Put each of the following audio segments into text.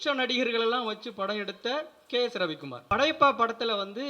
உச்ச நடிகர்களெல்லாம் வச்சு படம் எடுத்த கே எஸ் ரவிக்குமார். படையப்பா படத்துல வந்து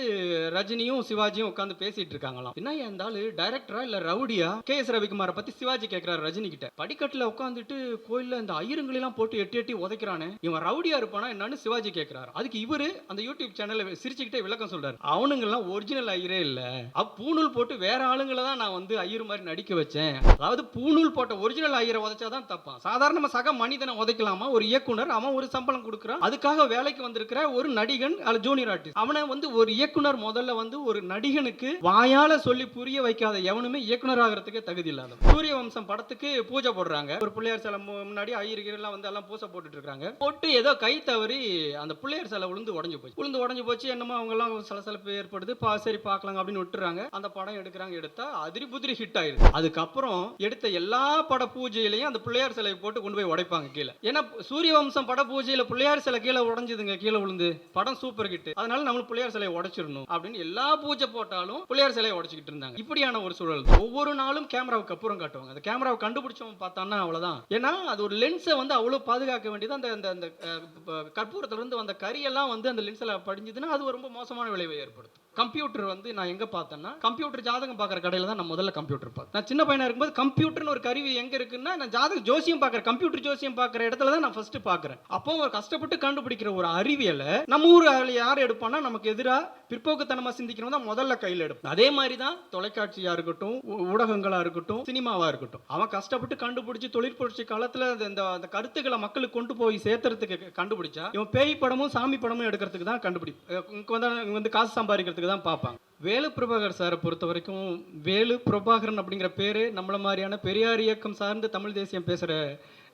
ரஜினியும் சிவாஜியும் உட்காந்து பேசிட்டு இருக்காங்களாம். என்ன இந்த ஆளு டைரக்டரா இல்ல ரவுடியா? கே எஸ் ரவிக்குமாரை பத்தி சிவாஜி கேட்கிறாரு ரஜினி கிட்ட படிக்கட்டுல உட்காந்துட்டு கோயில்ல இந்த ஐயருங்களெல்லாம் போட்டு எட்டி எட்டி உதைக்கிறானே. இவன் ரவுடியா இருப்பானா என்னன்னு சிவாஜி கேட்கிறாரு அதுக்கு இவரு அந்த யூடியூப் சேனல்ல சிரிச்சுக்கிட்டே விளக்கம் சொல்றாரு. அவனுங்கெல்லாம் ஒரிஜினல் ஐயரே இல்ல. அப்ப பூணூல் போட்டு வேற ஆளுங்களை தான் நான் வந்து ஐயர் மாதிரி நடிக்க வச்சேன். அதாவது பூணூல் போட்ட ஒரிஜினல் ஐயரை உதைச்சாதான் தப்பான். சாதாரண சக மனிதனை உதைக்கலாமா? ஒரு இயக்குனர் அவன் ஒரு சம்பளம் கொடுக்குறான். அதுக்காக வேலைக்கு வந்திருக்கிற ஒரு நடிகன் அல்ல ஜூனியர் ஆர்டிஸ்ட் அவனை வந்து ஒரு இயக்குனர் முதல்ல வந்து ஒரு நடிகனுக்கு வாயால சொல்லி புரிய வைக்காத எவனுமே இயக்குனர் ஆகிறதுக்கே தகுதி இல்லாத சூரிய வம்சம் படத்துக்கு பூஜை போடுறாங்க. ஒரு பிள்ளையார் சிலை முன்னாடி ஐயர்கள் எல்லாம் வந்து எல்லாம் பூசை போட்டுட்டு இருக்காங்க. போட்டு ஏதோ கை தவறி அந்த பிள்ளையார் சிலை உளுந்து உடஞ்சு போச்சு. உளுந்து உடஞ்சு போச்சு என்னமோ அவங்க எல்லாம் சலசலப்பு ஏற்படுது. பா சரி பார்க்கலாம் அப்படின்னு விட்டுறாங்க. அந்த படம் எடுக்கிறாங்க எடுத்தா அதிரி புதிரி ஹிட் ஆயிடுது அதுக்கப்புறம் எடுத்த எல்லா பட பூஜையிலையும் அந்த பிள்ளையார் சிலையை போட்டு கொண்டு போய் உடைப்பாங்க கீழே. ஏன்னா சூரிய வம்சம் பட பூஜையில பிள்ளையார் சிலை கீழே உடஞ்சுதுங்க கீழே விழுந்து படம் சூப்பர் ஹிட் அதனால நம்ம பிள்ளையார் சிலையை உடைச்சிடணும் அப்படின்னு எல்லா பூஜை போட்டாலும் பிள்ளையார் சிலையை உடைச்சிக்கிட்டு இருந்தாங்க. இப்படியான ஒரு சூழல். ஒவ்வொரு நாளும் கேமராவுக்கு அப்புறம் காட்டுவாங்க. அந்த கேமராவை கண்டுபிடிச்சவன் பார்த்தான்னா அவ்வளோதான் ஏன்னா அது ஒரு லென்ஸை வந்து அவ்வளோ பாதுகாக்க வேண்டியது. அந்த அந்த அந்த அஹ், இருந்து வந்த கரியெல்லாம் வந்து அந்த லென்ஸில் படிஞ்சதுன்னா அது ரொம்ப மோசமான விளைவை ஏற்படுத்தும். கம்ப்யூட்டர் வந்து நான் எங்க பார்த்தேன்னா கம்ப்யூட்டர் ஜாதகம் பார்க்குற கடையில தான் நான் முதல்ல கம்ப்யூட்டர் பார்த்தேன். நான் சின்ன பையனா இருக்கும்போது கம்ப்யூட்டர்னு ஒரு கருவி எங்க இருக்குன்னா நான் ஜாதக ஜோசியம் பார்க்குற கம்ப்யூட்டர் ஜோசியம் பார்க்குற இடத்துல தான் நான் ஃபர்ஸ்ட் பார்க்குறேன். அப்போ ஒரு கஷ்டப்பட்டு கண்டுபிடிக்கிற ஒரு அறிவியலை நம்ம ஊர் யார் எடுப்பானா நமக்கு எதிராக பிற்போக்குத்தனமா சிந்திக்கிறவங்க தான் முதல்ல கையில் எடுப்போம் அதே மாதிரி தான் தொலைக்காட்சியா இருக்கட்டும் ஊடகங்களாக ஊடகங்களா இருக்கட்டும் சினிமாவா இருக்கட்டும். அவன் கஷ்டப்பட்டு கண்டுபிடிச்சு தொழிற்புரட்சி காலத்துல அந்த- இந்த அந்த கருத்துக்களை மக்களுக்கு கொண்டு போய் சேர்த்துறதுக்கு கண்டுபிடிச்சா இவன் பேய் படமும் சாமி படமும் எடுக்கிறதுக்கு தான் கண்டுபிடி இங்க வந்து காசு சம்பாதிக்கிறதுக்கு தான் பார்ப்பாங்க. வேலு பிரபாகர் சாரை பொறுத்த வரைக்கும் வேலு பிரபாகரன் அப்படிங்கிற பேர் நம்மளை மாதிரியான பெரியார் இயக்கம் சார்ந்து தமிழ் தேசியம் பேசுகிற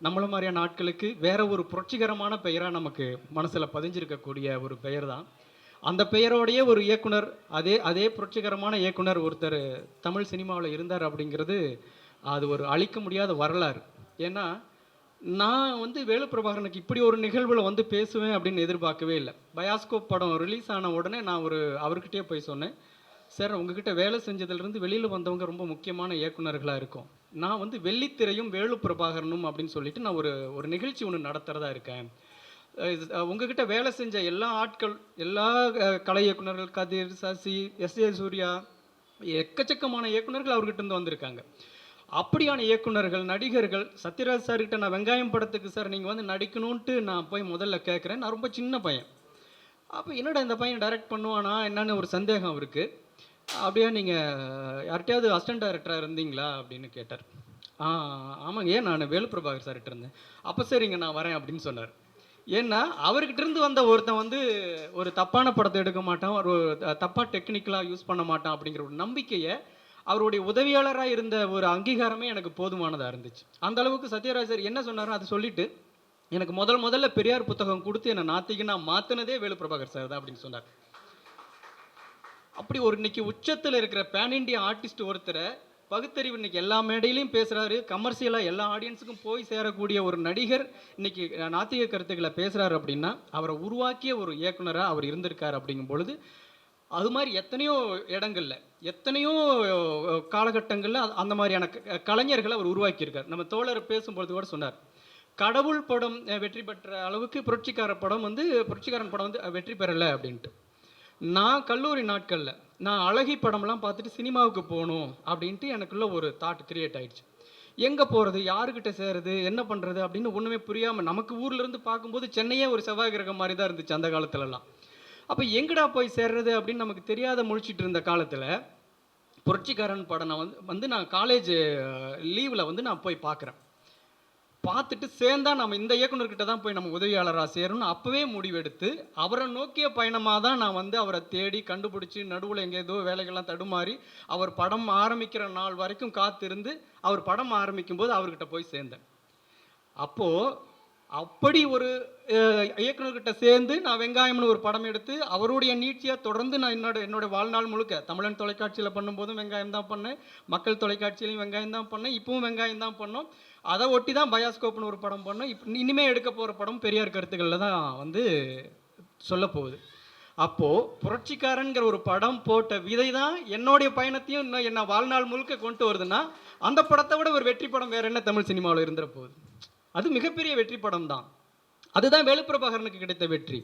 நம்மளை மாதிரியான ஆட்களுக்கு வேற ஒரு புரட்சிகரமான பெயராக நமக்கு மனசில் பதிஞ்சிருக்கக்கூடிய ஒரு பெயர் தான். அந்த பெயரோடையே ஒரு இயக்குனர் அதே அதே புரட்சிகரமான இயக்குனர் ஒருத்தர் தமிழ் சினிமாவில் இருந்தார் அப்படிங்கிறது அது ஒரு அழிக்க முடியாத வரலாறு. ஏன்னா நான் வந்து வேலுப்பிரபாகரனுக்கு இப்படி ஒரு நிகழ்வில் வந்து பேசுவேன் அப்படின்னு எதிர்பார்க்கவே இல்லை. பயாஸ்கோப் படம் ரிலீஸ் ஆன உடனே நான் ஒரு அவர்கிட்டயே போய் சொன்னேன். சார் உங்ககிட்ட வேலை செஞ்சதுலேருந்து வெளியில் வந்தவங்க ரொம்ப முக்கியமான இயக்குனர்களாக இருக்கும். நான் வந்து வெள்ளித்திரையும் வேலு பிரபாகரனும் அப்படின்னு சொல்லிட்டு நான் ஒரு ஒரு நிகழ்ச்சி ஒன்று நடத்துகிறதா இருக்கேன். உங்ககிட்ட வேலை செஞ்ச எல்லா ஆட்கள் எல்லா கலை இயக்குனர்கள் கதிர் சசி எஸ் ஏ சூர்யா எக்கச்சக்கமான இயக்குனர்கள் அவர்கிட்ட இருந்து வந்திருக்காங்க. அப்படியான இயக்குனர்கள் நடிகர்கள் சத்யராஜ் சார்கிட்ட நான் வெங்காயம் படத்துக்கு சார் நீங்கள் வந்து நடிக்கணும்ன்ட்டு நான் போய் முதல்ல கேட்குறேன் நான் ரொம்ப சின்ன பையன். அப்போ என்னடா இந்த பையன் டைரக்ட் பண்ணுவானா என்னன்னு ஒரு சந்தேகம் அவருக்கு. அப்படியே நீங்கள் யார்கிட்டயாவது அசிஸ்டன்ட் டைரக்டராக இருந்தீங்களா அப்படின்னு கேட்டார். ஆ ஆமாங்க. ஏன் நான் வேலு பிரபாகர் சார்கிட்ட இருந்தேன். அப்போ சரிங்க நான் வரேன் அப்படின்னு சொன்னார். ஏன்னா அவர்கிட்டருந்து வந்த ஒருத்தன் வந்து ஒரு தப்பான படத்தை எடுக்க மாட்டான். ஒரு தப்பாக டெக்னிக்கலாக யூஸ் பண்ண மாட்டான் அப்படிங்கிற ஒரு நம்பிக்கையை அவருடைய உதவியாளராக இருந்த ஒரு அங்கீகாரமே எனக்கு போதுமானதாக இருந்துச்சு. அந்த அளவுக்கு சத்யராஜ் சார் என்ன சொன்னாரோ அதை சொல்லிட்டு எனக்கு முதல் முதல்ல பெரியார் புத்தகம் கொடுத்து என்னை நாத்திகனா மாத்தினதே வேலு பிரபாகர் சார் தான் அப்படின்னு சொன்னார். அப்படி ஒரு இன்னைக்கு உச்சத்தில் இருக்கிற பேன் இண்டியா ஆர்டிஸ்ட் ஒருத்தரை பகுத்தறிவு இன்னைக்கு எல்லா மேடையிலையும் பேசுகிறாரு கமர்ஷியலாக எல்லா ஆடியன்ஸுக்கும் போய் சேரக்கூடிய ஒரு நடிகர் இன்னைக்கு நாத்திக கருத்துக்களை பேசுறாரு அப்படின்னா அவரை உருவாக்கிய ஒரு இயக்குனராக அவர் இருந்திருக்கார் அப்படிங்கும் பொழுது அது மாதிரி எத்தனையோ இடங்களில் எத்தனையோ காலகட்டங்களில் அந்த மாதிரியான க- கலைஞர்களை அவர் உருவாக்கியிருக்கார். நம்ம தோழர் பேசும்பொழுது கூட சொன்னார் கடவுள் படம் வெற்றி பெற்ற அளவுக்கு புரட்சிக்கார படம் வந்து புரட்சிக்காரன் படம் வந்து வெற்றி பெறலை அப்படின்ட்டு. நான் கல்லூரி நாட்களில் நான் அழகி படம்லாம் பார்த்துட்டு சினிமாவுக்கு போகணும் அப்படின்ட்டு எனக்குள்ள ஒரு தாட் கிரியேட் ஆயிடுச்சு. எங்கே போகிறது யாருக்கிட்ட சேருது? என்ன பண்ணுறது அப்படின்னு ஒன்றுமே புரியாமல் நமக்கு ஊர்லேருந்து பார்க்கும்போது சென்னையே ஒரு செவ்வாய் கிரகம் மாதிரி தான் இருந்துச்சு அந்த காலத்துலலாம். அப்போ எங்கடா போய் சேர்றது அப்படின்னு நமக்கு தெரியாத முழிச்சிட்டு இருந்த காலத்தில் புரட்சிக்காரன் படம் நான் வந்து வந்து நான் காலேஜ் லீவில் வந்து நான் போய் பார்க்குறேன் பார்த்துட்டு சேர்ந்தா நம்ம இந்த இயக்குனர்கிட்ட தான் போய் நம்ம உதவியாளராக சேரணும்னு அப்போவே முடிவெடுத்து அவரை நோக்கிய பயணமாக தான் நான் வந்து அவரை தேடி கண்டுபிடிச்சி நடுவில் எங்கே ஏதோ வேலைகள்லாம் தடுமாறி அவர் படம் ஆரம்பிக்கிற நாள் வரைக்கும் காத்திருந்து அவர் படம் ஆரம்பிக்கும் போது அவர்கிட்ட போய் சேர்ந்தேன். அப்போது அப்படி ஒரு இயக்குநர்கிட்ட இயக்குனர்கிட்ட சேர்ந்து நான் வெங்காயம்னு ஒரு படம் எடுத்து அவருடைய நீட்சியாக தொடர்ந்து நான் என்னோட என்னோட வாழ்நாள் முழுக்க தமிழன் தொலைக்காட்சியில் பண்ணும்போதும் வெங்காயம் தான் பண்ணேன் மக்கள் தொலைக்காட்சியிலையும் வெங்காயம் தான் பண்ணேன் இப்பவும் வெங்காயம் தான் பண்ணோம். அதை ஒட்டி தான் பயாஸ்கோப்னு ஒரு படம் பண்ணோம். இப்போ இனிமேல் எடுக்க போகிற படம் பெரியார் கருத்துக்களில் தான் வந்து சொல்ல போகுது. அப்போது புரட்சிக்காரன்கிற ஒரு படம் போட்ட விதை தான் என்னுடைய பயணத்தையும் இன்னும் என்ன வாழ்நாள் முழுக்க கொண்டு வருதுன்னா அந்த படத்தை விட ஒரு வெற்றி படம் வேறு என்ன தமிழ் சினிமாவில் இருந்துற போகுது? அது மிகப்பெரிய வெற்றி படம் தான் அதுதான் வேலுப்பிரபாகரனுக்கு கிடைத்த வெற்றி.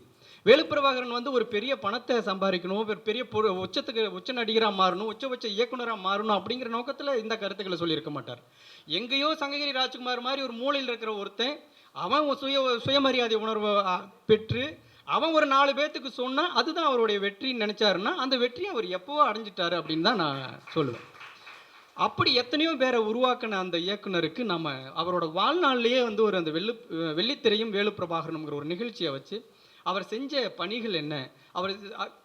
வேலுப்பிரபாகரன் வந்து ஒரு பெரிய பணத்தை சம்பாதிக்கணும் ஒரு பெரிய பொரு உச்சத்துக்கு உச்ச நடிகராக மாறணும் உச்ச உச்ச இயக்குனராக மாறணும் அப்படிங்கிற நோக்கத்தில் இந்த கருத்துக்களை சொல்லியிருக்க மாட்டார். எங்கேயோ சங்ககிரி ராஜ்குமார் மாதிரி ஒரு மூலையில் இருக்கிற ஒருத்தன் அவன் சுய சுயமரியாதை உணர்வை பெற்று அவன் ஒரு நாலு பேர்த்துக்கு சொன்னால் அதுதான் அவருடைய வெற்றின்னு நினச்சாருன்னா அந்த வெற்றியை அவர் எப்போவோ அடைஞ்சிட்டாரு அப்படின்னு தான் நான் சொல்லுவேன். அப்படி எத்தனையோ பேரை உருவாக்கின அந்த இயக்குனருக்கு நம்ம அவரோட வாழ்நாள்லேயே வந்து ஒரு அந்த வெள்ளு வெள்ளித்திரையும் வேலு பிரபாகரனுங்கிற ஒரு நிகழ்ச்சியை வச்சு அவர் செஞ்ச பணிகள் என்ன? அவர்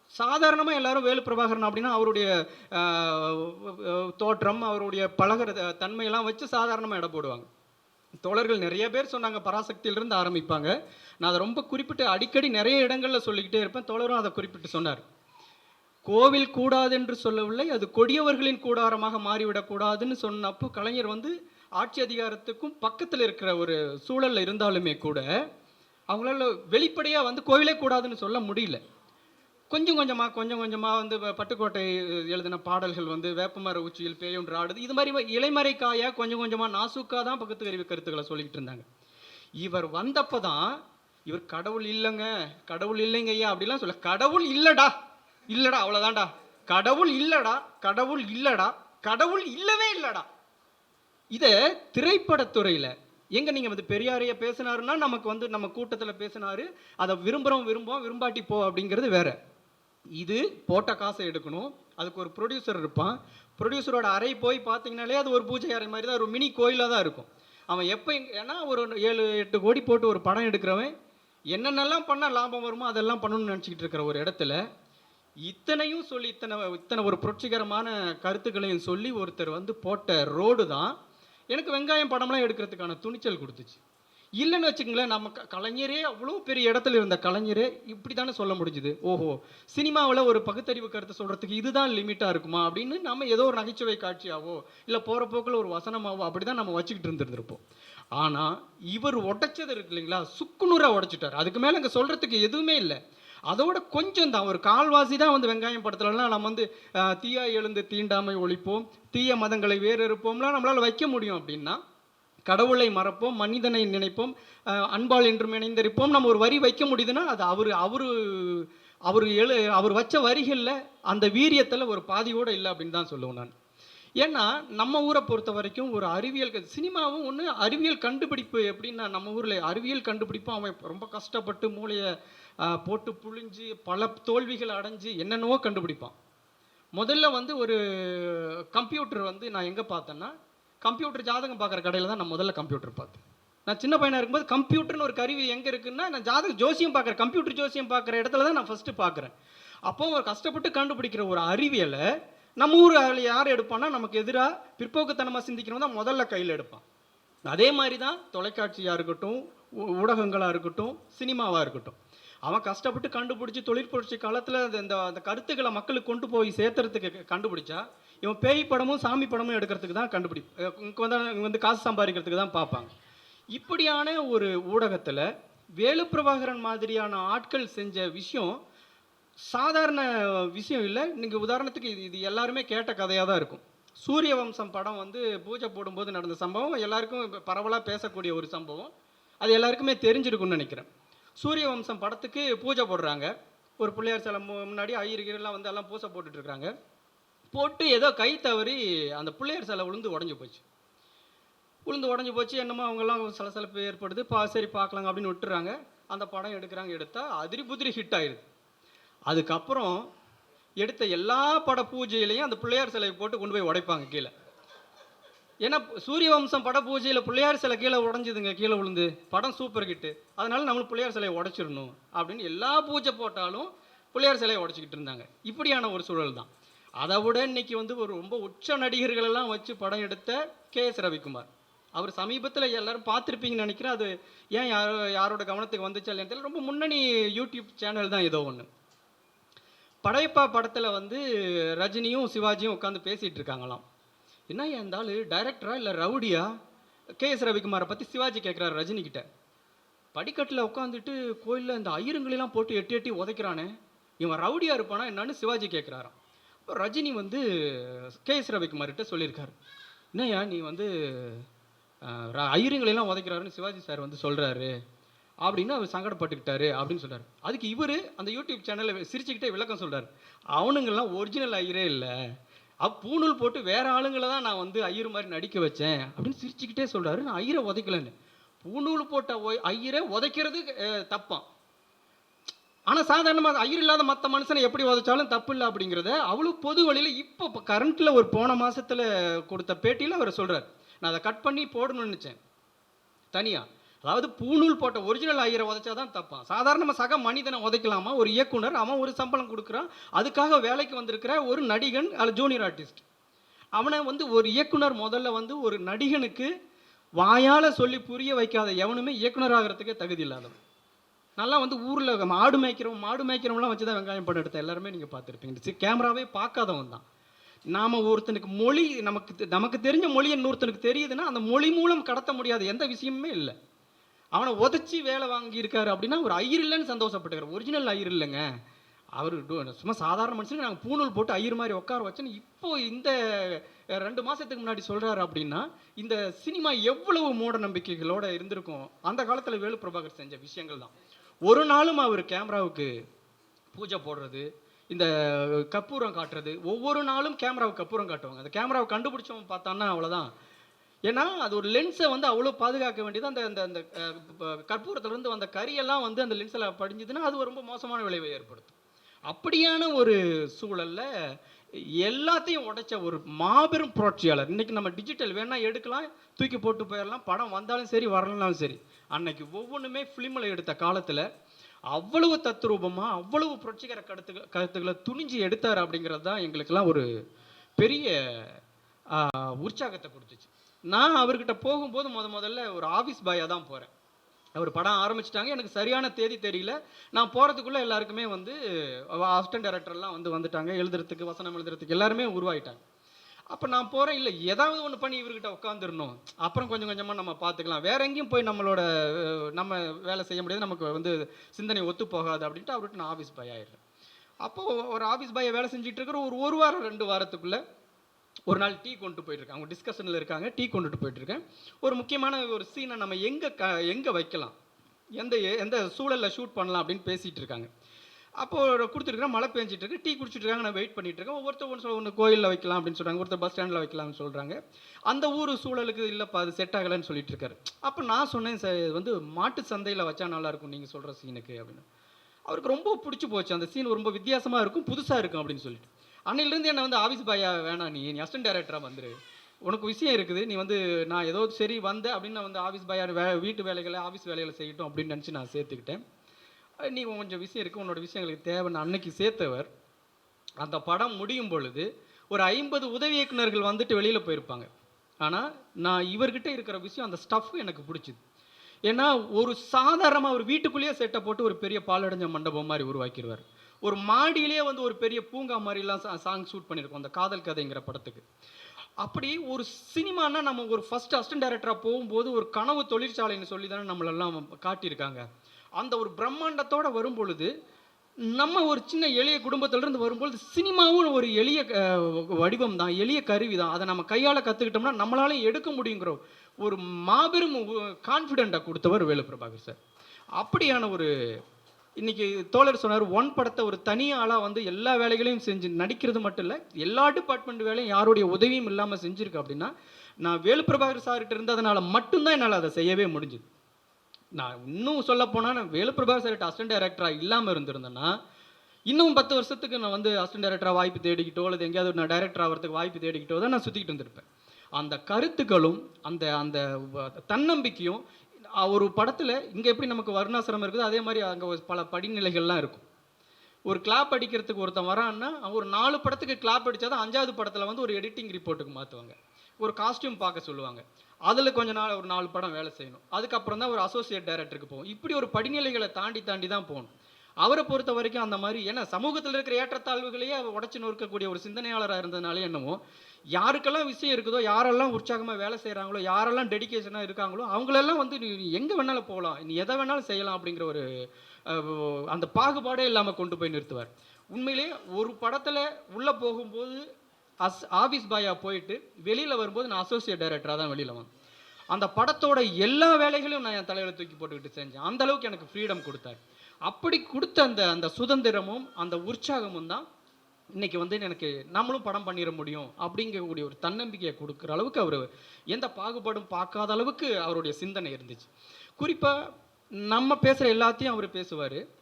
சாதாரணமாக எல்லாரும் வேலு பிரபாகரன் அப்படின்னா அவருடைய தோற்றம் அவருடைய பழகுற த- தன்மையெல்லாம் வச்சு சாதாரணமாக இடம் போடுவாங்க. தோழர்கள் நிறைய பேர் சொன்னாங்க பராசக்தியிலிருந்து ஆரம்பிப்பாங்க. நான் அதை ரொம்ப குறிப்பிட்டு அடிக்கடி நிறைய இடங்களில் சொல்லிக்கிட்டே இருப்பேன். தோழரும் அதை குறிப்பிட்டு சொன்னார். கோவில் கூடாது என்று சொல்லவில்லை அது கொடியவர்களின் கூடாரமாக மாறிவிடக்கூடாதுன்னு சொன்னப்போ கலைஞர் வந்து ஆட்சி அதிகாரத்துக்கும் பக்கத்தில் இருக்கிற ஒரு சூழலில் இருந்தாலுமே கூட அவங்களால வெளிப்படையாக வந்து கோவிலே கூடாதுன்னு சொல்ல முடியல. கொஞ்சம் கொஞ்சமாக கொஞ்சம் கொஞ்சமாக வந்து பட்டுக்கோட்டை எழுதின பாடல்கள் வந்து வேப்பமர உச்சியில் பேயொன்று ஆடுது. இது மாதிரி இலைமறை காயா கொஞ்சம் கொஞ்சமாக நாசூக்காக தான் பக்கத்து அறிவு கருத்துக்களை சொல்லிக்கிட்டு இருந்தாங்க. இவர் வந்தப்போ தான் இவர் கடவுள் இல்லைங்க கடவுள் இல்லைங்க ஐயா அப்படிலாம் சொல்ல கடவுள் இல்லைடா இல்லடா அவ்வளோதான்டா கடவுள் இல்லடா கடவுள் இல்லடா கடவுள் இல்லவே இல்லடா. இதை திரைப்படத்துறையில் எங்க நீங்க வந்து பெரியாரைய பேசினாருன்னா நமக்கு வந்து நம்ம கூட்டத்தில் பேசினாரு அதை விரும்புகிறோம் விரும்புவோம் விரும்பாட்டி போ அப்படிங்கிறது வேற. இது போட்ட காசை எடுக்கணும். அதுக்கு ஒரு ப்ரொடியூசர் இருப்பான். ப்ரொடியூசரோட அறை போய் பார்த்தீங்கனாலே அது ஒரு பூஜை அறை மாதிரி தான் ஒரு மினி கோயிலாக தான் இருக்கும். அவன் எப்போ ஏன்னா ஒரு ஏழு எட்டு கோடி போட்டு ஒரு படம் எடுக்கிறவன் என்னென்னலாம் பண்ணால் லாபம் வருமோ அதெல்லாம் பண்ணணும்னு நினச்சிக்கிட்டு இருக்கிற ஒரு இடத்துல இத்தனையும் சொல்லி இத்தனை இத்தனை ஒரு புரட்சிகரமான கருத்துக்களையும் சொல்லி ஒருத்தர் வந்து போட்ட ரோடு தான் எனக்கு வெங்காயம் படம்லாம் எடுக்கிறதுக்கான துணிச்சல் கொடுத்துச்சு. இல்லைன்னு வச்சுக்கங்களேன் நம்ம க- கலைஞரே அவ்வளோ பெரிய இடத்துல இருந்த கலைஞரே இப்படி தானே சொல்ல முடிஞ்சுது. ஓஹோ சினிமாவில் ஒரு பகுத்தறிவு கருத்தை சொல்கிறதுக்கு இதுதான் லிமிட்டாக இருக்குமா அப்படின்னு நம்ம ஏதோ ஒரு நகைச்சுவை காட்சியாவோ இல்லை போகிற போக்கில் ஒரு வசனமாவோ அப்படி தான் நம்ம வச்சுக்கிட்டு இருந்திருந்திருப்போம். ஆனால் இவர் உடைச்சது இருக்கு இல்லைங்களா? சுக்குநூறாக உடைச்சிட்டார். அதுக்கு மேலே இங்கே சொல்கிறதுக்கு எதுவுமே இல்லை. அதோட கொஞ்சம் தான் ஒரு கால்வாசி தான் வந்து வெங்காயம் படத்துலலாம் நம்ம வந்து தீயா எழுந்து தீண்டாமை ஒழிப்போம் தீய மதங்களை வேறறுப்போம்லாம் நம்மளால் வைக்க முடியும் அப்படின்னா கடவுளை மறப்போம் மனிதனை நினைப்போம் அன்பால் என்றும் இணைந்திருப்போம். நம்ம ஒரு வரி வைக்க முடியுதுன்னா அது அவர் அவர் அவர் எழு அவர் வச்ச வரிகளில் அந்த வீரியத்தில் ஒரு பாதியோடு இல்லை அப்படின்னு தான் சொல்லுவேன் நான். ஏன்னா நம்ம ஊரை பொறுத்த வரைக்கும் ஒரு அறிவியல் க- சினிமாவும் ஒன்று அறிவியல் கண்டுபிடிப்பு எப்படின்னா நம்ம ஊரில் அறிவியல் கண்டுபிடிப்பும் அவன் ரொம்ப கஷ்டப்பட்டு மூளையை போட்டு புழிஞ்சு பல தோல்விகள் அடைஞ்சு என்னென்னவோ கண்டுபிடிப்பான். முதல்ல வந்து ஒரு கம்ப்யூட்டர் வந்து நான் எங்கே பார்த்தேன்னா கம்ப்யூட்டர் ஜாதகம் பார்க்குற கடையில் தான் நான் முதல்ல கம்ப்யூட்டர் பார்த்தேன். நான் சின்ன பையனாக இருக்கும்போது கம்ப்யூட்டர்னு ஒரு கருவி எங்கே இருக்குன்னா நான் ஜாதக ஜோசியம் பார்க்குறேன் கம்ப்யூட்டர் ஜோசியம் பார்க்குற இடத்துல தான் நான் ஃபஸ்ட்டு பார்க்குறேன். அப்போ ஒரு கஷ்டப்பட்டு கண்டுபிடிக்கிற ஒரு அறிவியலை நம்ம ஊர் அதில் யார் எடுப்பான்னா நமக்கு எதிராக பிற்போக்குத்தனமாக சிந்திக்கிறவங்க தான் முதல்ல கையில் எடுப்பான். அதே மாதிரி தான் தொலைக்காட்சியாக இருக்கட்டும் ஊ- ஊடகங்களாக இருக்கட்டும் சினிமாவாக இருக்கட்டும். அவன் கஷ்டப்பட்டு கண்டுபிடிச்சி தொழிற்புரட்சி காலத்தில் இந்த அந்த கருத்துக்களை மக்களுக்கு கொண்டு போய் சேர்த்துறதுக்கு கண்டுபிடிச்சா இவன் பேய் படமும் சாமி படமும் எடுக்கிறதுக்கு தான் கண்டுபிடி இங்கே வந்து இங்க வந்து காசு சம்பாதிக்கிறதுக்கு தான் பார்ப்பாங்க இப்படியான ஒரு ஊடகத்தில் வேலுப்பிரபாகரன் மாதிரியான ஆட்கள் செஞ்ச விஷயம் சாதாரண விஷயம் இல்லை. நீங்கள் உதாரணத்துக்கு இது இது எல்லாருமே கேட்ட கதையாக தான் இருக்கும். சூரிய வம்சம் படம் வந்து பூஜை போடும்போது நடந்த சம்பவம் எல்லாருக்கும் பரவலாக பேசக்கூடிய ஒரு சம்பவம். அது எல்லாருக்குமே தெரிஞ்சிருக்கும்னு நினைக்கிறேன். சூரிய வம்சம் படத்துக்கு பூஜை போடுறாங்க. ஒரு பிள்ளையார் சிலை மு- முன்னாடி ஐயருலாம் வந்து எல்லாம் பூசை போட்டுட்டு இருக்காங்க போட்டு ஏதோ கை தவறி அந்த பிள்ளையார் சிலை உளுந்து உடஞ்சி போச்சு. உளுந்து உடஞ்சி போச்சு என்னமோ அவங்கெல்லாம் சலசலப்பு ஏற்படுது. பா சரி பார்க்கலாங்க அப்படின்னு விட்டுறாங்க அந்த படம் எடுக்கிறாங்க எடுத்தால் அதிரி புதிரி ஹிட் ஆயிடுது அதுக்கப்புறம் எடுத்த எல்லா பட பூஜையிலையும் அந்த பிள்ளையார் சிலையை போட்டு கொண்டு போய் உடைப்பாங்க கீழே. ஏன்னா சூரிய வம்சம் பட பூஜையில் பிள்ளையார் சிலை கீழே உடஞ்சுதுங்க கீழே விழுந்து. படம் சூப்பர் கிட்டு அதனால நம்மளுக்கு பிள்ளையார் சிலையை உடைச்சிடணும் அப்படின்னு எல்லா பூஜை போட்டாலும் பிள்ளையார் சிலையை உடைச்சிக்கிட்டு இருந்தாங்க. இப்படியான ஒரு சூழல் தான். அதை விட இன்னைக்கு வந்து ஒரு ரொம்ப உச்ச நடிகர்களெல்லாம் வச்சு படம் எடுத்த கே எஸ் ரவிக்குமார். அவர் சமீபத்தில் எல்லாரும் பார்த்துருப்பீங்கன்னு நினைக்கிறேன். அது ஏன் யாரோ யாரோட கவனத்துக்கு வந்துச்சா இல்லைன்னு ரொம்ப முன்னணி யூடியூப் சேனல் தான் ஏதோ ஒன்று படையப்பா படத்தில் வந்து ரஜினியும் சிவாஜியும் உட்காந்து பேசிகிட்டு இருக்காங்களாம். என்ன இந்த ஆளு? டைரக்டரா இல்லை ரவுடியா? கே எஸ் ரவிக்குமாரை பற்றி சிவாஜி கேட்குறாரு ரஜினிக்கிட்ட படிக்கட்டில் உட்காந்துட்டு கோயிலில் இந்த ஐயருங்களெல்லாம் போட்டு எட்டி எட்டி உதைக்கிறானே. இவன் ரவுடியாக இருப்பானா என்னன்னு சிவாஜி கேட்குறாராம் அப்போ ரஜினி வந்து கே எஸ் ரவிக்குமார்கிட்ட சொல்லியிருக்காரு. என்னய்யா நீ வந்து ஐயருங்களெல்லாம் உதைக்கிறாருன்னு சிவாஜி சார் வந்து சொல்கிறாரு அப்படின்னு அவர் சங்கடப்பட்டுக்கிட்டாரு அப்படின்னு சொல்கிறார் அதுக்கு இவர் அந்த யூடியூப் சேனலில் சிரிச்சுக்கிட்டே விளக்கம் சொல்கிறார் அவனுங்கெல்லாம் ஒரிஜினல் ஐயரே இல்லை. அப்பூணூல் போட்டு வேற ஆளுங்களை தான் நான் வந்து ஐயர் மாதிரி நடிக்க வச்சேன் அப்படின்னு சிரிச்சுக்கிட்டே சொல்றாரு. நான் ஐயரை உதைக்கலன்னு. பூணூல் போட்ட ஐயரை உதைக்கிறது தப்பான் ஆனால் சாதாரணமாக ஐயர் இல்லாத மற்ற மனுஷனை எப்படி உதைச்சாலும் தப்பு இல்லை அப்படிங்கிறத அவ்வளோ பொது வழியில இப்போ இப்போ கரண்ட்டில் ஒரு போன மாதத்தில் கொடுத்த பேட்டியில் அவர் சொல்கிறார் நான் அதை கட் பண்ணி போடணும்னு நினைச்சேன். தனியாக அதாவது பூணூல் போட்ட ஒரிஜினல் ஐயரை உதைச்சாதான் தப்பான். சாதாரண சக மனிதனை உதைக்கலாமா? ஒரு இயக்குனர் அவன் ஒரு சம்பளம் கொடுக்குறான். அதுக்காக வேலைக்கு வந்திருக்கிற ஒரு நடிகன் அல்ல ஜூனியர் ஆர்டிஸ்ட் அவனை வந்து ஒரு இயக்குனர் முதல்ல வந்து ஒரு நடிகனுக்கு வாயால் சொல்லி புரிய வைக்காத எவனுமே இயக்குனர் ஆகிறதுக்கே தகுதி இல்லாதவன். நல்லா வந்து ஊரில் மாடு மேய்க்கிறவன் மாடு மேய்க்கிறவங்களாம் வச்சு தான் வெங்காயம் படம் எடுத்த எல்லாருமே நீங்கள் பார்த்துருப்பீங்க. கேமராவே பார்க்காதவன் தான். நாம் ஒருத்தனுக்கு மொழி நமக்கு தெ- நமக்கு தெரிஞ்ச மொழி இன்னொருத்தனுக்கு தெரியுதுன்னா அந்த மொழி மூலம் கடத்த முடியாத எந்த விஷயமுமே இல்லை. அவனை உதச்சி வேலை வாங்கியிருக்காரு அப்படின்னா ஒரு ஐயர் இல்லைன்னு சந்தோஷப்பட்டுக்கிறார். ஒரிஜினல் ஐயர் இல்லைங்க. அவர் சும்மா சாதாரண மனுஷனுக்கு நாங்கள் பூணூல் போட்டு ஐயர் மாதிரி உட்கார வச்சேன்னு இப்போ இந்த ரெண்டு மாதத்துக்கு முன்னாடி சொல்கிறாரு அப்படின்னா இந்த சினிமா எவ்வளவு மூட நம்பிக்கைகளோட இருந்திருக்கும் அந்த காலத்தில் வேலு பிரபாகர் செஞ்ச விஷயங்கள் தான். ஒரு நாளும் அவர் கேமராவுக்கு பூஜை போடுறது இந்த கற்பூரம் காட்டுறது ஒவ்வொரு நாளும் கேமராவுக்கு கற்பூரம் காட்டுவாங்க. அந்த கேமராவை கண்டுபிடிச்சவன் பார்த்தான்னா அவ்வளோதான் ஏன்னா அது ஒரு லென்ஸை வந்து அவ்வளோ பாதுகாக்க வேண்டியது அந்த அந்த அந்த அஹ், வந்த கரியெல்லாம் வந்து அந்த லென்ஸில் படிஞ்சதுன்னா அது ரொம்ப மோசமான விளைவை ஏற்படுத்தும். அப்படியான ஒரு சூழல்ல எல்லாத்தையும் உடைச்ச ஒரு மாபெரும் புரட்சியாளர். இன்றைக்கி நம்ம டிஜிட்டல் வேணால் எடுக்கலாம் தூக்கி போட்டு போயிடலாம் படம் வந்தாலும் சரி வரலனாலும் சரி. அன்னைக்கு ஒவ்வொன்றுமே ஃபிலிமில் எடுத்த காலத்தில் அவ்வளவு தத்ரூபமாக அவ்வளவு புரட்சிகர கருத்து கருத்துக்களை துணிஞ்சு எடுத்தார் அப்படிங்கிறது தான் எங்களுக்கெல்லாம் ஒரு பெரிய உற்சாகத்தை கொடுத்துச்சு. நான் அவர்கிட்ட போகும்போது முத முதல்ல ஒரு ஆஃபீஸ் பாயாக தான் போகிறேன் அவர் படம் ஆரம்பிச்சிட்டாங்க. எனக்கு சரியான தேதி தெரியல. நான் போகிறதுக்குள்ளே எல்லாருக்குமே வந்து அசிஸ்டன்ட் டேரக்டர்லாம் வந்து வந்துட்டாங்க. எழுதுறதுக்கு வசனம் எழுதுறதுக்கு எல்லாருமே உருவாயிட்டாங்க. அப்போ நான் போகிறேன் இல்லை ஏதாவது ஒன்று பண்ணி இவர்கிட்ட உட்காந்துருணும் அப்புறம் கொஞ்சம் கொஞ்சமாக நம்ம பார்த்துக்கலாம். வேற எங்கேயும் போய் நம்மளோட நம்ம வேலை செய்ய முடியாது. நமக்கு வந்து சிந்தனை ஒத்து போகாது அப்படின்ட்டு அவர்கிட்ட நான் ஆஃபீஸ் பாய் ஆயிடுறேன். அப்போது ஒரு ஆஃபீஸ் பாயை வேலை செஞ்சுட்டு இருக்கிற ஒரு ஒரு வாரம் ரெண்டு வாரத்துக்குள்ளே ஒரு நாள் டீ கொண்டு போயிட்டுருக்காங்க அவங்க டிஸ்கஷனில் இருக்காங்க. டீ கொண்டுட்டு போயிட்டுருக்கேன். ஒரு முக்கியமான ஒரு சீனை நம்ம எங்கே க எங்கே வைக்கலாம்? எந்த எந்த சூழலில் ஷூட் பண்ணலாம் அப்படின்னு பேசிகிட்டு இருக்காங்க. அப்போ கொடுத்துருக்கேன் மழை பெஞ்சிட்டு இருக்கு. டீ குடிச்சிட்டு இருக்காங்க. நான் வெயிட் பண்ணிட்டு இருக்கேன். ஒவ்வொருத்தர் ஒன்று ஒன்று கோயிலில் வைக்கலாம் அப்படின்னு சொல்கிறாங்க ஒருத்தர் பஸ் ஸ்டாண்டில் வைக்கலாம்னு சொல்கிறாங்க அந்த ஊர் சூழலுக்கு இல்லைப்பா அது செட் ஆகலைன்னு சொல்லிட்டு இருக்காரு. அப்போ நான் சொன்னேன் சார் இது வந்து மாட்டு சந்தையில் வச்சா நல்லா இருக்கும். நீங்கள் சொல்கிற சீனுக்கு அப்படின்னு. அவருக்கு ரொம்ப பிடிச்சி போச்சு. அந்த சீன் ரொம்ப வித்தியாசமாக இருக்கும். புதுசாக இருக்கும் அப்படின்னு சொல்லிட்டு. அன்னையிலேருந்து என்னை வந்து ஆஃபீஸ் பாயா வேணாம் நீ நீ அசிஸ்டன்ட் டைரக்டராக வந்துரு. உனக்கு விஷயம் இருக்குது. நீ வந்து நான் ஏதோ சரி வந்த அப்படின்னு நான் வந்து ஆஃபீஸ் பாயா வே வீட்டு வேலைகளை ஆஃபீஸ் வேலைகளை செய்யட்டும் அப்படின்னு நினச்சி நான் சேர்த்துக்கிட்டேன். நீ கொஞ்சம் விஷயம் இருக்குது உன்னோட விஷயங்களுக்கு தேவைன்னு அன்னைக்கு சேர்த்தவர். அந்த படம் முடியும் பொழுது ஒரு ஐம்பது உதவி இயக்குனர்கள் வந்துட்டு வெளியில் போயிருப்பாங்க. ஆனால் நான் இவர்கிட்ட இருக்கிற விஷயம் அந்த ஸ்டஃப் எனக்கு பிடிச்சிது. ஏன்னா ஒரு சாதாரணமாக ஒரு வீட்டுக்குள்ளேயே செட்டை போட்டு ஒரு பெரிய பாலடைஞ்ச மண்டபம் மாதிரி உருவாக்கிடுவார். ஒரு மாடியிலேயே வந்து ஒரு பெரிய பூங்கா மாதிரிலாம் சாங் ஷூட் பண்ணியிருக்கோம் அந்த காதல் கதைங்கிற படத்துக்கு. அப்படி ஒரு சினிமானா நம்ம ஒரு ஃபஸ்ட் அசிஸ்டன்ட் டைரக்டராக போகும்போது ஒரு கனவு தொழிற்சாலைன்னு சொல்லி தானே நம்மளெல்லாம் காட்டியிருக்காங்க. அந்த ஒரு பிரம்மாண்டத்தோடு வரும் பொழுது நம்ம ஒரு சின்ன எளிய குடும்பத்திலிருந்து வரும்பொழுது சினிமாவும் ஒரு எளிய வடிவம் தான் எளிய கருவி தான். அதை நம்ம கையால் கற்றுக்கிட்டோம்னா நம்மளால எடுக்க முடியுங்கிற ஒரு மாபெரும் கான்ஃபிடென்ட்டை கொடுத்தவர் வேலு பிரபாகர் சார். அப்படியான ஒரு இன்னைக்கு தோழர் சொன்னார் ஒன் படத்தை ஒரு தனி ஆளாக வந்து எல்லா வேலைகளையும் செஞ்சு நடிக்கிறது மட்டும் இல்லை எல்லா டிபார்ட்மெண்ட் வேலையும் யாருடைய உதவியும் இல்லாமல் செஞ்சுருக்கு அப்படின்னா நான் வேலுப்பிரபாகர் சார்கிட்ட இருந்ததுனால மட்டும்தான் என்னால் அதை செய்யவே முடிஞ்சுது. நான் இன்னும் சொல்ல போனால் நான் வேலு சார்கிட்ட அசிஸ்டன்ட் டைரக்டராக இல்லாமல் இருந்திருந்தேன்னா இன்னும் பத்து வருஷத்துக்கு நான் வந்து அசிஸ்டன்ட் டைரக்டராக வாய்ப்பு தேடிக்கிட்டோ அல்லது எங்கேயாவது நான் டைரக்டர் ஆகிறதுக்கு வாய்ப்பு தேடிக்கிட்டோ தான் நான் சுற்றிக்கிட்டு இருந்திருப்பேன். அந்த கருத்துக்களும் அந்த அந்த தன்னம்பிக்கையும் ஒரு படத்தில் இங்கே எப்படி நமக்கு வர்ணாசிரமம் இருக்குது அதே மாதிரி அங்கே பல படிநிலைகள்லாம் இருக்கும். ஒரு கிளாப் அடிக்கிறதுக்கு ஒருத்தன் வரான்னா அவன் ஒரு நாலு படத்துக்கு கிளாப் அடிச்சாதான் அஞ்சாவது படத்தில் வந்து ஒரு எடிட்டிங் ரிப்போர்ட்டுக்கு மாற்றுவாங்க ஒரு காஸ்டியூம் பார்க்க சொல்லுவாங்க. அதில் கொஞ்ச நாள் ஒரு நாலு படம் வேலை செய்யணும். அதுக்கப்புறம் தான் ஒரு அசோசியேட் டைரக்டருக்கு போகும் இப்படி ஒரு படிநிலைகளை தாண்டி தாண்டி தான் போகணும். அவரை பொறுத்த வரைக்கும் அந்த மாதிரி ஏன்னா சமூகத்தில் இருக்கிற ஏற்றத்தாழ்வுகளையே அவர் உடச்சி நொறுக்கக்கூடிய ஒரு சிந்தனையாளராக இருந்ததுனாலே என்னமோ யாருக்கெல்லாம் விஷயம் இருக்குதோ யாரெல்லாம் உற்சாகமாக வேலை செய்கிறாங்களோ யாரெல்லாம் டெடிகேஷனாக இருக்காங்களோ அவங்களெல்லாம் வந்து நீ எங்கே வேணாலும் போகலாம். நீ எதை வேணாலும் செய்யலாம் அப்படிங்கிற ஒரு அந்த பாகுபாடே இல்லாமல் கொண்டு போய் நிறுத்துவார். உண்மையிலேயே ஒரு படத்தில் உள்ளே போகும்போது அஸ் ஆஃபீஸ் பாயாக போயிட்டு வெளியில் வரும்போது நான் அசோசியேட் டைரக்டராக தான் வெளியில் வந்தேன். அந்த படத்தோட எல்லா வேலைகளையும் நான் என் தலையில் தூக்கி போட்டுக்கிட்டு செஞ்சேன். அந்த அளவுக்கு எனக்கு ஃப்ரீடம் கொடுத்தாரு. அப்படி கொடுத்த அந்த அந்த சுதந்திரமும் அந்த உற்சாகமும் தான் இன்றைக்கி வந்து எனக்கு நம்மளும் படம் பண்ணிட முடியும் அப்படிங்கக்கூடிய ஒரு தன்னம்பிக்கையை கொடுக்குற அளவுக்கு அவர் எந்த பாகுபாடும் பார்க்காத அளவுக்கு அவருடைய சிந்தனை இருந்துச்சு. குறிப்பாக நம்ம பேசுகிற எல்லாத்தையும் அவர் பேசுவார்.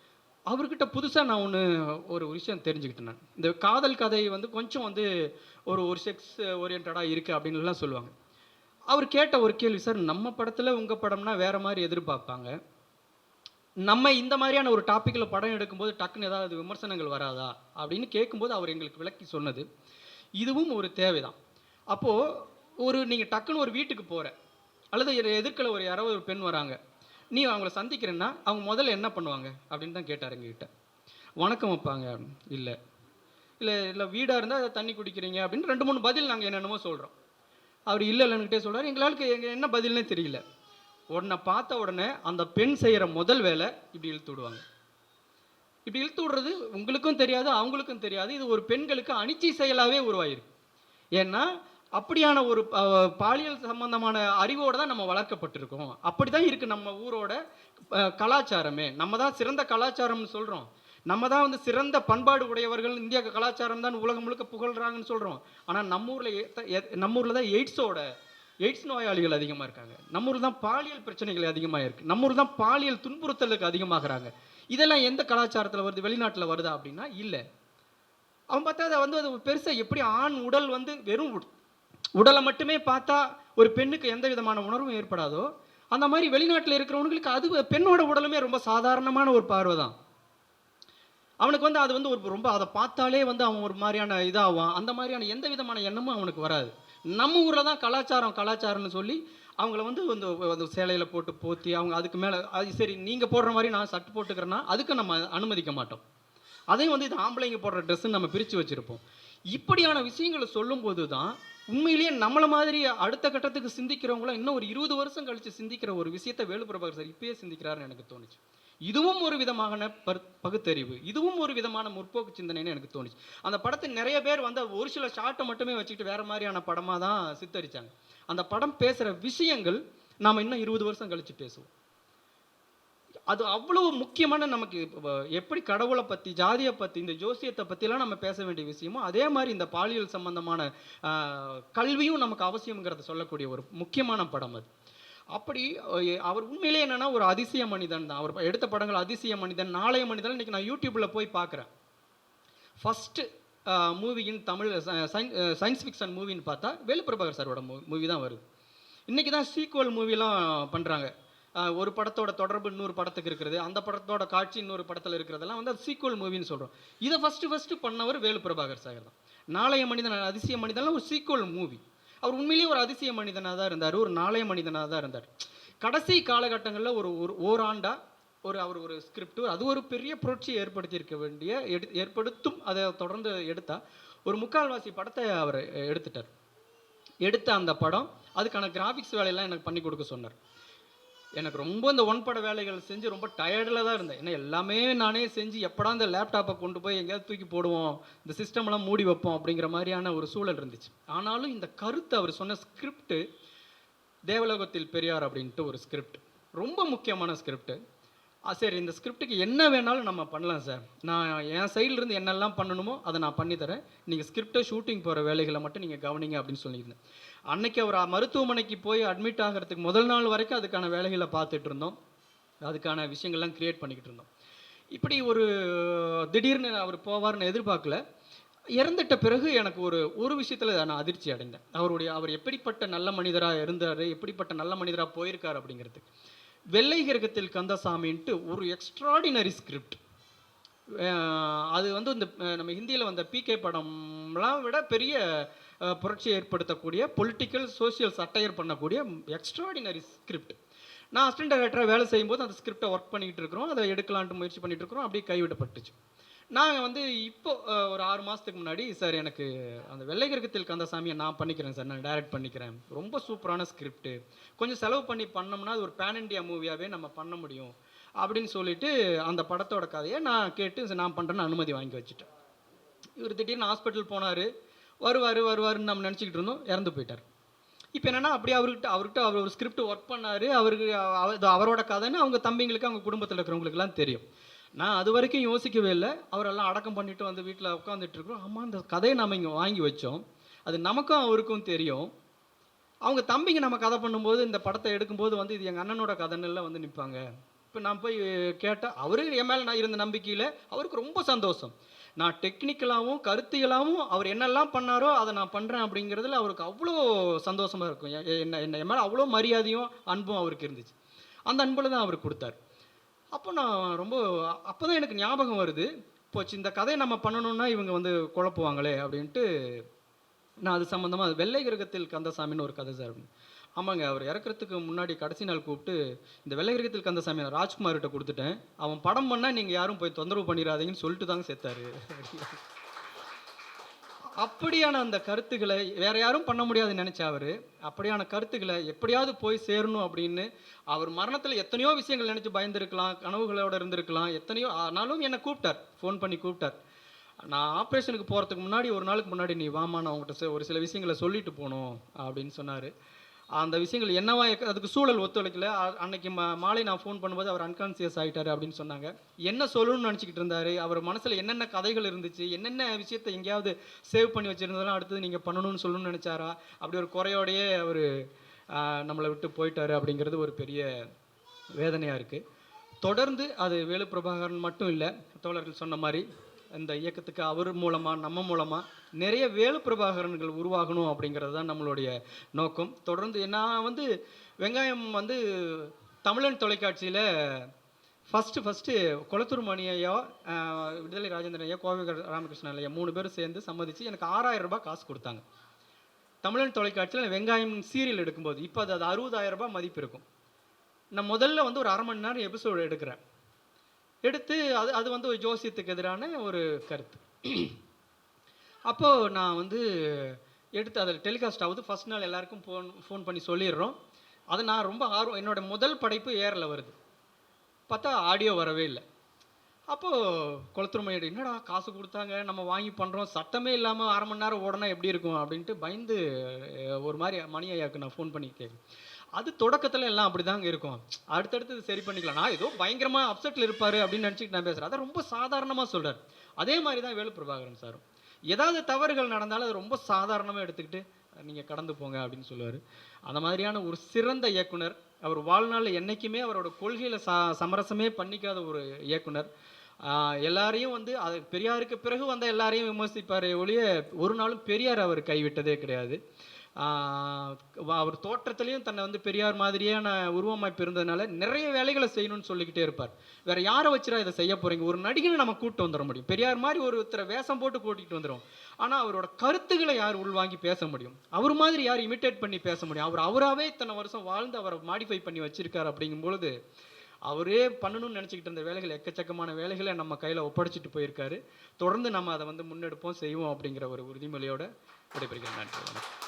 அவர்கிட்ட புதுசாக நான் ஒன்று ஒரு விஷயம் தெரிஞ்சுக்கிட்டேன் நான். இந்த காதல் கதை வந்து கொஞ்சம் வந்து ஒரு ஒரு செக்ஸ் ஓரியன்டாக இருக்குது அப்படின்லாம் சொல்லுவாங்க. அவர் கேட்ட ஒரு கேள்வி சார் நம்ம படத்தில் உங்கள் படம்னா வேறு மாதிரி எதிர்பார்ப்பாங்க. நம்ம இந்த மாதிரியான ஒரு டாப்பிக்கில் படம் எடுக்கும்போது டக்குன்னு ஏதாவது விமர்சனங்கள் வராதா? அப்படின்னு கேட்கும்போது அவர் எங்களுக்கு விளக்கி சொன்னது. இதுவும் ஒரு தேவைதான். அப்போது ஒரு நீங்கள் டக்குன்னு ஒரு வீட்டுக்கு போகிற அல்லது எதிர்க்கல ஒரு யாரோ ஒரு பெண் வராங்க நீ அவங்கள சந்திக்கிறேன்னா அவங்க முதல்ல என்ன பண்ணுவாங்க? அப்படின்னு தான் கேட்டார் எங்ககிட்ட. வணக்கம் வைப்பாங்க இல்லை. இல்லை இல்லை வீடாக இருந்தால் அதை தண்ணி குடிக்கிறீங்க? அப்படின்னு ரெண்டு மூணு பதில் நாங்கள் என்னென்னமோ சொல்கிறோம் அவர் இல்லை இல்லைன்னுக்கிட்டே சொல்கிறார் எங்களுக்கு எங்கள் என்ன பதில்னே தெரியல. உடனே பார்த்த உடனே அந்த பெண் செய்கிற முதல் வேலை இப்படி இழுத்து விடுவாங்க. இப்படி இழுத்து விடுறது உங்களுக்கும் தெரியாது அவங்களுக்கும் தெரியாது. இது ஒரு பெண்களுக்கு அனிச்சை செயலாகவே உருவாயிருக்கு. ஏன்னா அப்படியான ஒரு பாலியல் சம்பந்தமான அறிவோடு தான் நம்ம வளர்க்கப்பட்டிருக்கோம். அப்படி தான் இருக்குது நம்ம ஊரோட கலாச்சாரமே. நம்ம தான் சிறந்த கலாச்சாரம்னு சொல்கிறோம் நம்ம தான் வந்து சிறந்த பண்பாடு உடையவர்கள் இந்திய கலாச்சாரம் தான் உலகம் முழுக்க புகழ்றாங்கன்னு சொல்கிறோம் ஆனால் நம்ம ஊரில் நம்ம ஊரில் தான் எய்ட்ஸோட எய்ட்ஸ் நோயாளிகள் அதிகமாக இருக்காங்க நம்ம ஊர் தான் பாலியல் பிரச்சனைகள் அதிகமாக இருக்குது நம்ம ஊர் தான் பாலியல் துன்புறுத்தலுக்கு அதிகமாகிறாங்க. இதெல்லாம் எந்த கலாச்சாரத்தில் வருது வெளிநாட்டில் வருதா அப்படின்னா இல்லை. அவன் பார்த்தா அதை வந்து அது பெருசாக எப்படி ஆண் உடல் வந்து வெறும் உடலை மட்டுமே பார்த்தா ஒரு பெண்ணுக்கு எந்த விதமான உணர்வும் ஏற்படாதோ அந்த மாதிரி வெளிநாட்டில் இருக்கிறவங்களுக்கு அது பெண்ணோட உடலுமே ரொம்ப சாதாரணமான ஒரு பார்வை தான். அவனுக்கு வந்து அது வந்து ஒரு ரொம்ப அதை பார்த்தாலே வந்து அவன் ஒரு மாதிரியான இதாகும் அந்த மாதிரியான எந்த விதமான எண்ணமும் அவனுக்கு வராது. நம்ம ஊரில் தான் கலாச்சாரம் கலாச்சாரம்னு சொல்லி அவங்கள வந்து அந்த அந்த சேலையில் போட்டு போத்தி அவங்க அதுக்கு மேலே அது சரி நீங்கள் போடுற மாதிரி நான் சட்டு போட்டுக்கிறேன்னா அதுக்கு நம்ம அனுமதிக்க மாட்டோம். அதையும் வந்து இது ஆம்பளைங்க போடுற ட்ரெஸ்ஸுன்னு நம்ம பிரித்து வச்சுருப்போம். இப்படியான விஷயங்களை சொல்லும்போது தான் உண்மையிலேயே நம்மளை மாதிரி அடுத்த கட்டத்துக்கு சிந்திக்கிறவங்களும் இன்னும் ஒரு இருபது வருஷம் கழித்து சிந்திக்கிற ஒரு விஷயத்தை வேலுப்பிரபாகர் சார் இப்பயே சிந்திக்கிறாருன்னு எனக்கு தோணுச்சு. இதுவும் ஒரு விதமான பகுத்தறிவு. இதுவும் ஒரு விதமான முற்போக்கு சிந்தனைன்னு எனக்கு தோணுச்சு. அந்த படத்தை நிறைய பேர் வந்து ஒரு சில ஷாட்டை மட்டுமே வச்சுக்கிட்டு வேற மாதிரியான படமாக தான் சித்தரித்தாங்க அந்த படம் பேசுகிற விஷயங்கள் நாம் இன்னும் இருபது வருஷம் கழித்து பேசுவோம். அது அவ்வளவு முக்கியமான நமக்கு எப்படி கடவுளை பற்றி ஜாதியை பற்றி இந்த ஜோசியத்தை பற்றிலாம் நம்ம பேச வேண்டிய விஷயமோ அதே மாதிரி இந்த பாலியல் சம்பந்தமான கல்வியும் நமக்கு அவசியம்ங்கிறத சொல்லக்கூடிய ஒரு முக்கியமான படம் அது. அப்படி அவர் உண்மையிலே என்னென்னா ஒரு அதிசய மனிதன் தான். அவர் எடுத்த படங்கள் அதிசய மனிதன் நாளைய மனிதன். இன்றைக்கி நான் யூடியூப்பில் போய் பார்க்குறேன். ஃபஸ்ட்டு மூவியின் தமிழ் சயின்ஸ் ஃபிக்ஷன் மூவின்னு பார்த்தா வேலுப்பிரபாகர் சாரோட மூவி தான் வருது. இன்றைக்கி தான் சீக்குவல் மூவிலாம் பண்ணுறாங்க ஒரு படத்தோட தொடர்பு இன்னொரு படத்துக்கு இருக்கிறது அந்த படத்தோட காட்சி இன்னொரு படத்தில் இருக்கிறதெல்லாம் வந்து அது சீக்குவல் மூவின்னு சொல்கிறோம் இதை ஃபஸ்ட்டு ஃபஸ்ட்டு பண்ணவர் வேலுப்பிரபாகர் சார் தான். நாளைய மனிதன் அதிசய மனிதன்லாம் ஒரு சீக்குவல் மூவி அவர் உண்மையிலேயே ஒரு அதிசய மனிதனாக தான் இருந்தார் ஒரு நாளைய மனிதனாக தான் இருந்தார். கடைசி காலகட்டங்களில் ஒரு ஒரு ஓராண்டாக ஒரு அவர் ஒரு ஸ்கிரிப்ட் அது ஒரு பெரிய புரட்சியை ஏற்படுத்தியிருக்க வேண்டிய எடு ஏற்படுத்தும் அதை தொடர்ந்து எடுத்தால் ஒரு முக்கால்வாசி படத்தை அவர் எடுத்துட்டார். எடுத்த அந்த படம் அதுக்கான கிராஃபிக்ஸ் வேலையெல்லாம் எனக்கு பண்ணி கொடுக்க சொன்னார். எனக்கு ரொம்ப இந்த ஒன் பட வேலைகள் செஞ்சு ரொம்ப டயர்டில் தான் இருந்தேன். ஏன்னா எல்லாமே நானே செஞ்சு எப்படா இந்த லேப்டாப்பை கொண்டு போய் எங்கேயாவது தூக்கி போடுவோம் இந்த சிஸ்டம்லாம் மூடி வைப்போம் அப்படிங்கிற மாதிரியான ஒரு சூழல் இருந்துச்சு. ஆனாலும் இந்த கருத்து அவர் சொன்ன ஸ்கிரிப்ட் தேவலோகத்தில் பெரியார் அப்படின்ட்டு ஒரு ஸ்கிரிப்ட் ரொம்ப முக்கியமான ஸ்கிரிப்ட் சரி இந்த ஸ்கிரிப்டுக்கு என்ன வேணாலும் நம்ம பண்ணலாம் சார். நான் என் சைட்லேருந்து என்னெல்லாம் பண்ணணுமோ அதை நான் பண்ணித்தரேன் நீங்கள் ஸ்கிரிப்டை ஷூட்டிங் போகிற வேலைகளை மட்டும் நீங்கள் கவனிங்க அப்படின்னு சொல்லியிருந்தேன். அன்னைக்கு அவர் மருத்துவமனைக்கு போய் அட்மிட் ஆகிறதுக்கு முதல் நாள் வரைக்கும் அதுக்கான வேலைகளை பார்த்துட்டு இருந்தோம். அதுக்கான விஷயங்கள்லாம் க்ரியேட் பண்ணிக்கிட்டு இருந்தோம். இப்படி ஒரு திடீர்னு அவர் போவார்னு எதிர்பார்க்கல. இறந்துட்ட பிறகு எனக்கு ஒரு ஒரு விஷயத்தில் நான் அதிர்ச்சி அடைந்தேன். அவருடைய அவர் எப்படிப்பட்ட நல்ல மனிதராக இருந்தார் எப்படிப்பட்ட நல்ல மனிதராக போயிருக்கார் அப்படிங்கிறது வெள்ளை கிரகத்தில் கந்தசாமின்ட்டு ஒரு எக்ஸ்ட்ராடினரி ஸ்கிரிப்ட் அது வந்து இந்த நம்ம ஹிந்தியில் வந்த பிகே படம்லாம் விட பெரிய புரட்சி ஏற்படுத்தக்கூடிய பொலிட்டிக்கல் சோசியல் சட்டையர் பண்ணக்கூடிய எக்ஸ்ட்ராடினரி ஸ்கிரிப்ட் நான் அசிஸ்டன்ட் டைரக்டராக வேலை செய்யும்போது அந்த ஸ்கிரிப்டை ஒர்க் பண்ணிக்கிட்டு இருக்கிறோம் அதை எடுக்கலான்ட்டு முயற்சி பண்ணிகிட்டு இருக்கிறோம் அப்படியே கைவிடப்பட்டுச்சு. நான் வந்து இப்போ ஒரு ஆறு மாதத்துக்கு முன்னாடி சார் எனக்கு அந்த வெள்ளை கிரகத்தில் கந்தசாமியை நான் பண்ணிக்கிறேன் சார். நான் டைரக்ட் பண்ணிக்கிறேன். ரொம்ப சூப்பரான ஸ்கிரிப்ட் கொஞ்சம் செலவு பண்ணி பண்ணோம்னா அது ஒரு பேன் இண்டியா மூவியாகவே நம்ம பண்ண முடியும். அப்படின்னு சொல்லிட்டு அந்த படத்தோட கதையை நான் கேட்டு நான் பண்ணுறேன்னு அனுமதி வாங்கி வச்சுட்டேன். இவர் திடீர்னு ஹாஸ்பிட்டல் போனார். வருவார் வருவாருன்னு நம்ம நினச்சிக்கிட்டு இருந்தோம். இறந்து போயிட்டார். இப்போ என்னென்னா அப்படியே அவர்கிட்ட அவர்கிட்ட அவர் ஒரு ஸ்கிரிப்ட் ஒர்க் பண்ணார். அவருக்கு அவரோட கதைன்னு அவங்க தம்பிங்களுக்கு அவங்க குடும்பத்தில் இருக்கிறவங்களுக்குலாம் தெரியும். நான் அது வரைக்கும் யோசிக்கவே இல்லை. அவரெல்லாம் அடக்கம் பண்ணிட்டு வந்து வீட்டில் உட்காந்துட்டு இருக்கிறோம். ஆமாம் அந்த கதையை நம்ம இங்கே வாங்கி வச்சோம். அது நமக்கும் அவருக்கும் தெரியும். அவங்க தம்பிங்க நம்ம கதை பண்ணும்போது இந்த படத்தை எடுக்கும்போது வந்து இது எங்கள் அண்ணனோட கதைன்னெல்லாம் வந்து நிற்பாங்க இப்போ நான் போய் கேட்டால் அவரு என் மேலே நான் இருந்த நம்பிக்கையில் அவருக்கு ரொம்ப சந்தோஷம். நான் டெக்னிக்கலாகவும் கருத்தியலாகவும் அவர் என்னெல்லாம் பண்ணாரோ அதை நான் பண்ணுறேன் அப்படிங்கிறதுல அவருக்கு அவ்வளோ சந்தோஷமாக இருக்கும். என்ன என்ன என் மேலே அவ்வளோ மரியாதையும் அன்பும் அவருக்கு இருந்துச்சு. அந்த அன்பில் தான் அவர் கொடுத்தார். அப்போ நான் ரொம்ப அப்போ தான் எனக்கு ஞாபகம் வருது. போச்சு இந்த கதையை நம்ம பண்ணணும்னா இவங்க வந்து குழப்புவாங்களே அப்படின்ட்டு நான் அது சம்மந்தமாக வெள்ளை கிரகத்தில் கந்தசாமின்னு ஒரு கதை சார். அப்படின்னு. ஆமாங்க அவர் இறக்குறதுக்கு முன்னாடி கடைசி நாள் கூப்பிட்டு இந்த வெள்ளை கிரகத்தில் கந்தசாமி நான் ராஜ்குமார்கிட்ட கொடுத்துட்டேன். அவன் படம் பண்ணால் நீங்கள் யாரும் போய் தொந்தரவு பண்ணிடாதீங்கன்னு சொல்லிட்டு தாங்க சேர்த்தாரு அப்படியான அந்த கருத்துக்களை வேற யாரும் பண்ண முடியாதுன்னு நினைச்ச அவரு அப்படியான கருத்துக்களை எப்படியாவது போய் சேரணும் அப்படின்னு அவர் மரணத்தில் எத்தனையோ விஷயங்கள் நினைச்சு பயந்துருக்கலாம் கனவுகளோட இருந்திருக்கலாம் எத்தனையோ ஆனாலும் என்னை கூப்பிட்டார் ஃபோன் பண்ணி கூப்பிட்டார். நான் ஆப்ரேஷனுக்கு போகிறதுக்கு முன்னாடி ஒரு நாளுக்கு முன்னாடி நீ வாமா நான் உங்கள்கிட்ட ஒரு சில விஷயங்களை சொல்லிட்டு போகணும் அப்படின்னு சொன்னார். அந்த விஷயங்கள் என்னவா அதுக்கு சூழல் ஒத்துழைக்கல. அன்னைக்கு மா மாலை நான் ஃபோன் பண்ணும்போது அவர் அன்கான்சியஸ் ஆகிட்டாரு அப்படின்னு சொன்னாங்க. என்ன சொல்லணும்னு நினச்சிக்கிட்டு இருந்தாரு? அவர் மனசில் என்னென்ன கதைகள் இருந்துச்சு? என்னென்ன விஷயத்தை எங்கேயாவது சேவ் பண்ணி வச்சுருந்ததெல்லாம் அடுத்தது நீங்கள் பண்ணணும்னு சொல்லணும்னு நினச்சாரா? அப்படி ஒரு குறையோடையே அவர் நம்மளை விட்டு போயிட்டாரு அப்படிங்கிறது ஒரு பெரிய வேதனையாக இருக்குது தொடர்ந்து அது வேலு பிரபாகரன் மட்டும் இல்லை தோழர்கள் சொன்ன மாதிரி இந்த இயக்கத்துக்கு அவர் மூலமாக நம்ம மூலமாக நிறைய வேலு பிரபாகரன்கள் உருவாகணும் அப்படிங்கிறது தான் நம்மளுடைய நோக்கம். தொடர்ந்து நான் வந்து வெங்காயம் வந்து தமிழன் தொலைக்காட்சியில் ஃபஸ்ட்டு ஃபஸ்ட்டு குளத்தூர் மணி ஐயா விடுதலை ராஜேந்திரன் ஐயா கோவை ராமகிருஷ்ணன் ஐயா மூணு பேரும் சேர்ந்து சம்மதிச்சு எனக்கு ஆறாயிரம் ரூபாய் காசு கொடுத்தாங்க. தமிழன் தொலைக்காட்சியில் வெங்காயம் சீரியல் எடுக்கும்போது இப்போ அது அது அறுபதாயிரம் ரூபாய் மதிப்பு இருக்கும். நான் முதல்ல வந்து ஒரு அரை மணி நேரம் எபிசோடு எடுக்கிறேன். எடுத்து அது அது வந்து ஒரு ஜோசியத்துக்கு எதிரான ஒரு கருத்து. அப்போது நான் வந்து எடுத்து அதில் டெலிகாஸ்ட் ஆகுது. ஃபஸ்ட் நாள் எல்லாருக்கும் ஃபோன் ஃபோன் பண்ணி சொல்லிடுறோம். அது நான் ரொம்ப ஆர்வம் என்னோட முதல் படைப்பு ஏரில் வருது. பார்த்தா ஆடியோ வரவே இல்லை. அப்போது குளத்துருமையோட என்னடா காசு கொடுத்தாங்க நம்ம வாங்கி பண்ணுறோம் சட்டமே இல்லாமல் அரை மணி நேரம் ஓடனா எப்படி இருக்கும்? அப்படின்ட்டு பயந்து ஒரு மாதிரி மணி ஐயாவுக்கு நான் ஃபோன் பண்ணி கேட்குறேன் அது தொடக்கத்தில் எல்லாம் அப்படி தாங்க இருக்கும். அடுத்தடுத்து சரி பண்ணிக்கலாம். நான் ஏதோ பயங்கரமாக அப்செட்டில் இருப்பார் அப்படின்னு நினச்சிட்டு நான் பேசுகிறேன் அதை ரொம்ப சாதாரணமாக சொல்கிறார் அதே மாதிரி தான் வேலு பிரபாகரன் சாரும். ஏதாவது தவறுகள் நடந்தாலும் அது ரொம்ப சாதாரணமாக எடுத்துக்கிட்டு நீங்கள் கடந்து போங்க அப்படின்னு சொல்லுவார். அந்த மாதிரியான ஒரு சிறந்த இயக்குனர் அவர் வாழ்நாளில் என்றைக்குமே அவரோட கொள்கையில் ச சமரசமே பண்ணிக்காத ஒரு இயக்குனர். எல்லாரையும் வந்து அது பெரியாருக்கு பிறகு வந்த எல்லாரையும் விமர்சிப்பாரே ஒழிய ஒரு நாளும் பெரியார் அவர் கைவிட்டதே கிடையாது. அவர் தோற்றத்திலையும் தன்னை வந்து பெரியார் மாதிரியான உருவமைப்பு இருந்ததுனால நிறைய வேலைகளை செய்யணும்னு சொல்லிக்கிட்டே இருப்பார். வேற யாரை வச்சுரா இதை செய்ய போறீங்க? ஒரு நடிகனை நம்ம கூப்பிட்டு வந்துட முடியும். பெரியார் மாதிரி ஒருத்தரை வேஷம் போட்டு கூட்டிகிட்டு வந்துடும் ஆனால் அவரோட கருத்துக்களை யார் உள்வாங்கி பேச முடியும்? அவர் மாதிரி யார் இமிட்டேட் பண்ணி பேச முடியும்? அவர் அவராகவே இத்தனை வருஷம் வாழ்ந்து அவரை மாடிஃபை பண்ணி வச்சிருக்காரு அப்படிங்கும் பொழுது அவரே பண்ணணும்னு நினச்சிக்கிட்டு இருந்த வேலைகள் எக்கச்சக்கமான வேலைகளை நம்ம கையில் ஒப்படைச்சிட்டு போயிருக்காரு. தொடர்ந்து நம்ம அதை வந்து முன்னெடுப்போம் செய்வோம் அப்படிங்கிற ஒரு உறுதிமொழியோட விடைபெறுகிறேன். நன்றி